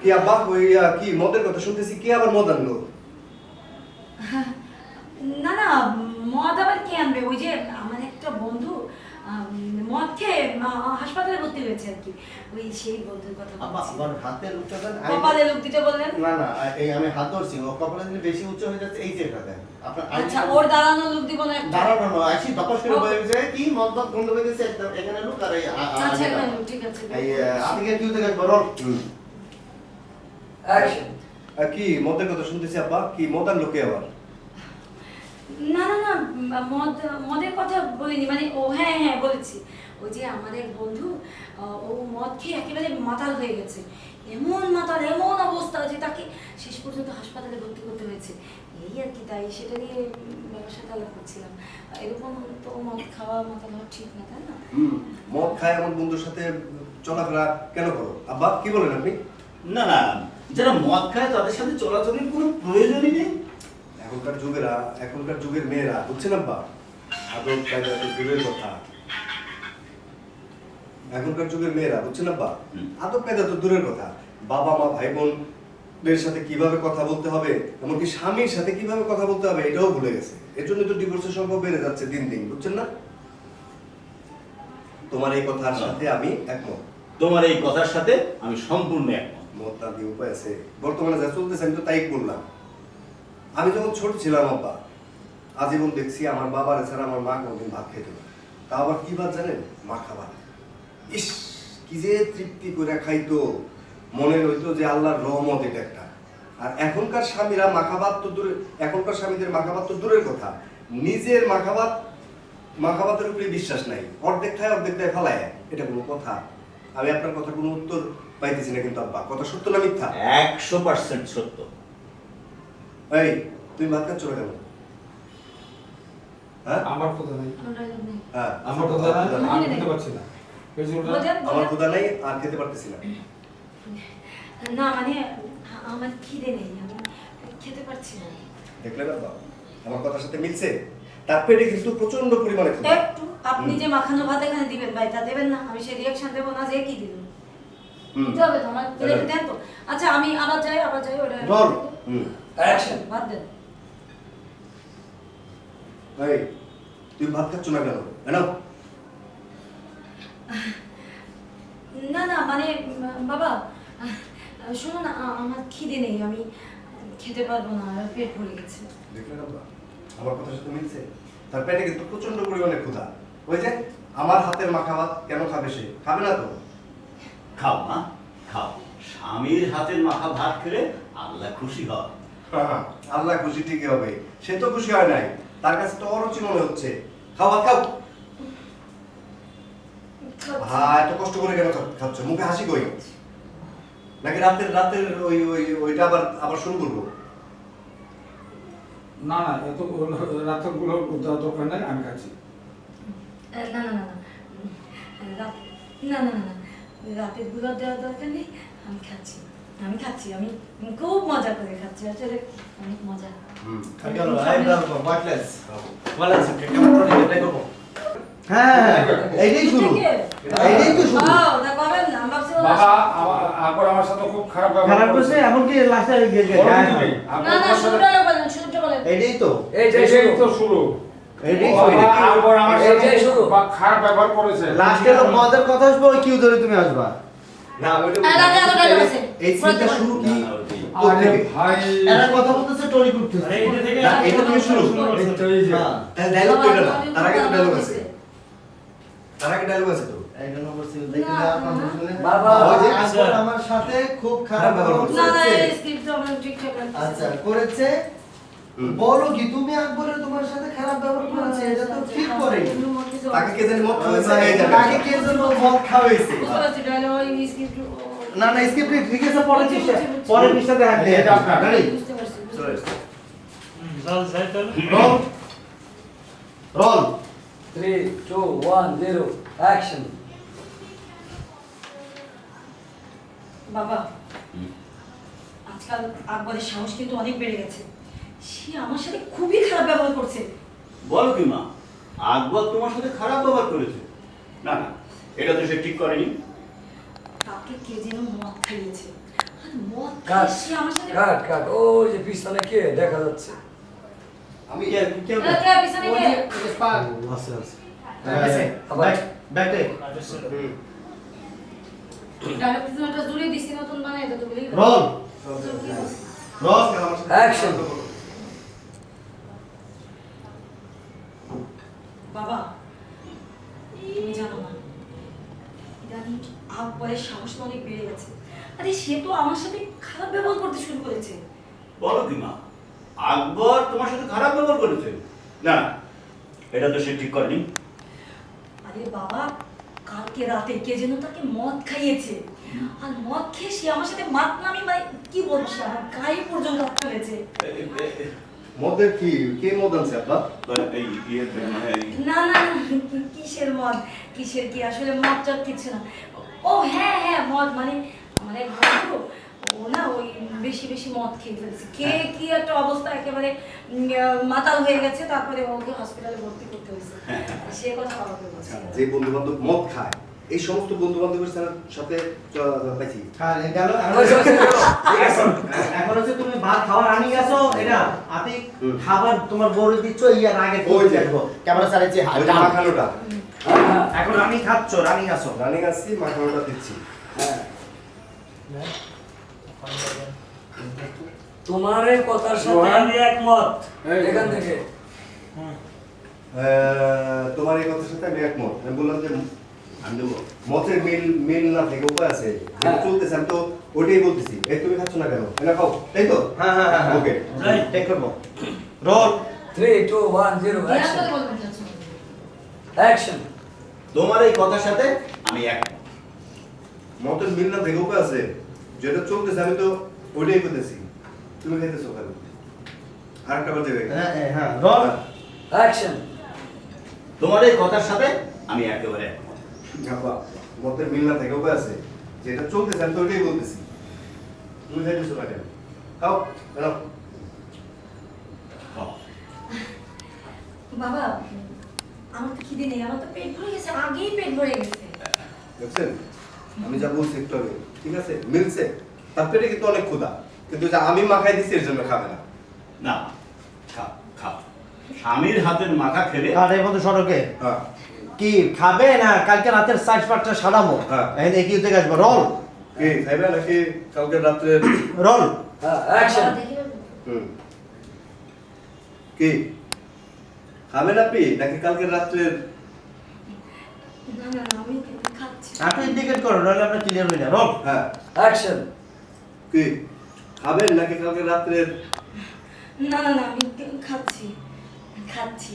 কি আব্বা ওই কি মদের কথা শুনতেছি কি আবার মদ আনলো? না না মদ আবার কে আনবে? ওই যে আমার একটা বন্ধু মদ খেয়ে হাসপাতালে ভর্তি হয়েছে আর কি। ওই সেই বন্ধুর কথা আমার হাতে উচ্চ দেন আমি- কপালে লোক বললেন? না না এই আমি হাত ধরছি ও কপালে যদি বেশি উচ্চ হয়ে যাচ্ছে এই যে এটা দেন। আপনার আচ্ছা ওর দাঁড়ানো লোক দিব না দাঁড়ানো না আসি তপস করে বলে যে কি মদ মদ গন্ধ হয়ে একদম এখানে লোক আর এই আচ্ছা। ঠিক আছে। এই আতিকের কিউ থেকে রোল অ্যাকশন কি মদের কথা শুনতেছি আব্বা? কি মদ লোকে আবার? না না না মদ মদের কথা বলিনি মানে ও হ্যাঁ হ্যাঁ বলেছি। ওই যে আমাদের বন্ধু ও মদ খেয়ে একেবারে মাতাল হয়ে গেছে। এমন মাতাল এমন অবস্থা যে তাকে শেষ পর্যন্ত হাসপাতালে ভর্তি করতে হয়েছে। এই আর কি তাই সেটা নিয়ে ব্যবসা চালু করছিলাম। এরকম তো মদ খাওয়া মাতাল হওয়া ঠিক না তাই না? হুম মদ খায় এমন বন্ধুর সাথে চলাফেরা কেন করো? আব্বা কি বলেন আপনি? না না যারা মদ খায় তাদের সাথে চলাচলের কোনো প্রয়োজনই নেই। এখনকার যুগেরা এখনকার যুগের মেয়েরা বুঝছেন আব্বা? আদব কায়দা তো দূরের কথা। এখনকার যুগের মেয়েরা বুঝছেন আব্বা? হুম। আদব কায়দা তো দূরের কথা। বাবা মা ভাই বোনদের সাথে কীভাবে কথা বলতে হবে এমনকি স্বামীর সাথে কীভাবে কথা বলতে হবে এটাও ভুলে গেছে। এর জন্য তো ডিভোর্সের সংখ্যা বেড়ে যাচ্ছে দিন দিন বুঝছেন না? তোমার এই কথার সাথে আমি একমত। তোমার এই কথার সাথে আমি সম্পূর্ণ একমত। মত না উপায় আছে। বর্তমানে যা চলতেছে আমি তো তাই বললাম আমি যখন ছোট ছিলাম, আব্বা, আজীবন দেখছি আমার বাবার এছাড়া আমার মা কোনোদিন ভাত খেতে না। তা আবার কি ভাত জানেন? মাখা ভাত ইস, কি যে তৃপ্তি করে খাইতো। মনে হইতো যে আল্লাহর রহমত এটা একটা। আর এখনকার স্বামীরা মাখা ভাত তো দূরে, এখনকার স্বামীদের মাখা ভাত তো দূরের কথা। নিজের মাখা ভাত মাখা ভাতের উপরে বিশ্বাস নাই। অর্ধেক খায়, অর্ধেক দেয়, ফালায়। এটা কোনো কথা। আমি আপনার কথা কোনো উত্তর পাইতেছি না কিন্তু, আব্বা। কথা সত্য না মিথ্যা? একশো পার্সেন্ট সত্য। এই তুমি ভাত খাচ্ছ না কেন হ্যাঁ? আমার কথা নাই। আমার dialogue নেই। হ্যাঁ আমার কথা নাই আমি খেতে পারছি না। এই জন্য বলেন, আমার বলেন। নাই আর খেতে পারতেছি না। না মানে আমার খিদে নেই খেতে পারছি না। দেখলেন আব্বা আমার কথার সাথে মিলছে? তার পেটে কিন্তু প্রচণ্ড পরিমাণে একটু আপনি যে মাখানো ভাত এখানে দিবেন ভাই তা দেবেন না। আমি সেই রিয়াকশন দেবো না যে কি দিবেন। দিতে হবে তো আমার প্লেটে দেন তো। আচ্ছা আমি আবার যাই আবার যাই ওটা রোল। হুম। অ্যাকশন ভাত দেন এই তুমি ভাত খাচ্ছ না কেন? না না মানে বাবা শোনো না আমার খিদে নেই আমি খেতে পারব না আমার পেট ভরে গেছে। আমার কথার সাথে মিলছে? তার পেটে কিন্তু প্রচণ্ড পরিমাণে ক্ষুধা। ওই যে আমার হাতের মাখা ভাত কেন খাবে সে? খাবে না তো? খাও মা। খাও। স্বামীর হাতের মাখা ভাত খেলে আল্লাহ খুশি হয়। হ্যাঁ, আল্লাহ খুশি ঠিকই হবে। সে তো খুশি হয় নাই। তার কাছে তো অরুচি মনে হচ্ছে। খাও ভাত খাও। ভাই এত কষ্ট করে কেন খাচ্ছ? মুখে হাসি কই? নাকি রাতের রাতের ওই ওই ওইটা আবার আবার শুরু করব? না না এত রাতেরগুলো দরকার নাই আমি খাচ্ছি। না না না না। না না না না। রাতেরগুলো দেওয়ার দরকার নেই আমি খাচ্ছি। আমি খাচ্ছি আমি খুব মজা করে খাচ্ছি আসলে অনেক মজা। এটাই হ্যাঁ এইটাই শুরু। এইটাই তো শুরু। ও, তা করবেন না, আমি ভাবছি ওরা- বাবা আকবর আমার সাথে খুব খারাপ ব্যবহার খারাপ করছে। এমনকি লাস্টে গিয়ে গিয়ে বলো তুমি। আকবর না না তোমার বলেন শুরুটা বলেন। এইটাই তো। এই যে তো শুরু। খারাপ ব্যবহার করেছে। লাস্টে মদের কথা আসবে ওই কিউ ধরে তুমি আসবা। না ওইটা আর রাতে এত dialogue আছে। এই সিনটা শুরু কি? না, না, ওইটাই। আরে ভাই। এরা কথা বলতেছে টরি করতেছে। এটা থেকে না, এটা তুমি শুরু। এই তো এই যে। তাহলে ডায়লগ তো না। তার আগে তো ডায়লগ আছে। তার আগে ডায়লগ আছে তো। একটা নম্বর সিল দেখে না, না। আপনার না। শুনে বাবা, ওই যে। আকবর আমার সাথে খুব খারাপ ব্যবহার ব্যবহার না না করেছে আচ্ছা করেছে। বলো কি তুমি আকবরের তোমার সাথে খারাপ ব্যবহার করেছে এটা তো ঠিক করে তাকে কে জানি মত খাওয়াইছে। তাকে কে যেন মদ খাওয়াইছে? না না স্ক্রিপ্ট ঠিক আছে পরে বুঝছি। পরে পৃষ্ঠাতে হাত দিয়ে এটা আপনার। তাহলে roll. Roll. Three two one zero action বাবা আজকাল আকবরের সাহস কিন্তু অনেক বেড়ে গেছে। সে আমার সাথে খুবই খারাপ ব্যবহার করছে। বলো কি মা আকবর তোমার সাথে খারাপ ব্যবহার করেছে? না না এটা তো সে ঠিক করেনি। তাকে কে যেন মদ খাইয়েছে। আর মদ খাইয়ে সে আমার সাথে কাট কাট ওই যে পিছনে কে দেখা যাচ্ছে। আমি কে, কে, পিছনে কে? আছে আছে। আবার। হুম। ডায়লগ পিছনেটা জুড়ে দিছি নতুন বানাই তো বলি রোল রোল অ্যাকশন বাবা তুমি জানো না ইদানিং আকবরের সাহস তো অনেক বেড়ে গেছে আরে সে তো আমার সাথে খারাপ ব্যবহার করতে শুরু করেছে বলো কি মা? আকবর তোমার সাথে খারাপ ব্যবহার করেছে। না এটা তো সে ঠিক করেনি। আরে বাবা কালকে রাতে কে যেন তাকে মদ খাইয়েছে। আর মদ খেয়ে সে আমার সাথে মাত নামি মানে কি বলব সে আমার গায়ে পর্যন্ত ফেলেছে। মদের কি কে মদ আনছে এই ইয়ে মানে না না কিসের মদ? কিসের কি? আসলে মদ টদ কিছু না। ও হ্যাঁ হ্যাঁ মদ মানে আমার এক বন্ধু ও না ওই বেশি বেশি মদ খেয়ে ফেলেছে। খেয়ে কি একটা অবস্থা একেবারে মাতাল হয়ে গেছে তারপরে ওকে হসপিটালে ভর্তি করতে হয়েছে। সে কথা বাবাকে বলছি। যে বন্ধু বান্ধব মদ খায় এই সমস্ত বন্ধু বান্ধবের সাথে পাইছি। হ্যাঁ এখন হচ্ছে তুমি ভাত খাওয়ার আনি গেছো এটা হুম। খাবার তোমার বড় দিচ্ছ ইয়ার আগে ওই দেখব। ক্যামেরা মাখানোটা হ্যাঁ, হ্যাঁ, এখন রানি খাচ্ছ রানি আছো। রানিং আসছি মাখানোটা দিচ্ছি। হ্যাঁ। তোমার কথার সাথে আমি একমত। এখান থেকে। তোমার এই কথার সাথে আমি একমত। আমি বললাম যে আমি মতের মিল মিল না থেকে উপায় আছে। হ্যাঁ। চলতেছে আমি তো ওইটাই বলতেছি। এই তুমি খাচ্ছ না কেন? এটা খাও। তাই তো? হ্যাঁ হ্যাঁ হ্যাঁ ওকে। টেক করব roll three two one zero action তোমার এই কথার সাথে আমি এক মতের মিল না থেকে উপায় আছে? যেটা চলতেছে আমি তো ওইটাই করতেছি। তুমি খাইতেছো কেন আর একটা বাজে হ্যাঁ হ্যাঁ, অ্যাকশন তোমার এই কথার সাথে আমি একেবারে একমত। বাবা মতের মিল না থেকে উপায় আছে। যেটা চলতেছে আমি তো ওইটাই বলতেছি। তুমি খাইতেছো কেন খাও। বাবা আমার তো খিদে নেই আমার তো পেট ভরে গেছে আগেই পেট ভরে গেছে। দেখছেন? আমি যা বলছি একটু আগে ঠিক আছে? মিলছে। তার পেটে কিন্তু অনেক ক্ষুধা। কিন্তু যা আমি মাখাই দিচ্ছি এর জন্য খাবে না। না স্বামীর হাতের মাখা খেলে আর এর মধ্যে সড়কে হ্যাঁ। কি খাবে না? কালকে রাতের সাইড পাটটা সারাবো। হ্যাঁ। এখানে কি থেকে আসব। রোল। কি খাইবে নাকি কালকে রাত্রে? রোল। হ্যাঁ অ্যাকশন। হুম। কি? খাবেন আপনি নাকি কালকে রাত্রে না না না আমি আপনি ইন্ডিকেট করো নাহলে আমরা ক্লিয়ার হই না। রব। হ্যাঁ। অ্যাকশন কি খাবেন নাকি কালকে রাত্রে না না না আমি খাচ্ছি। খাচ্ছি।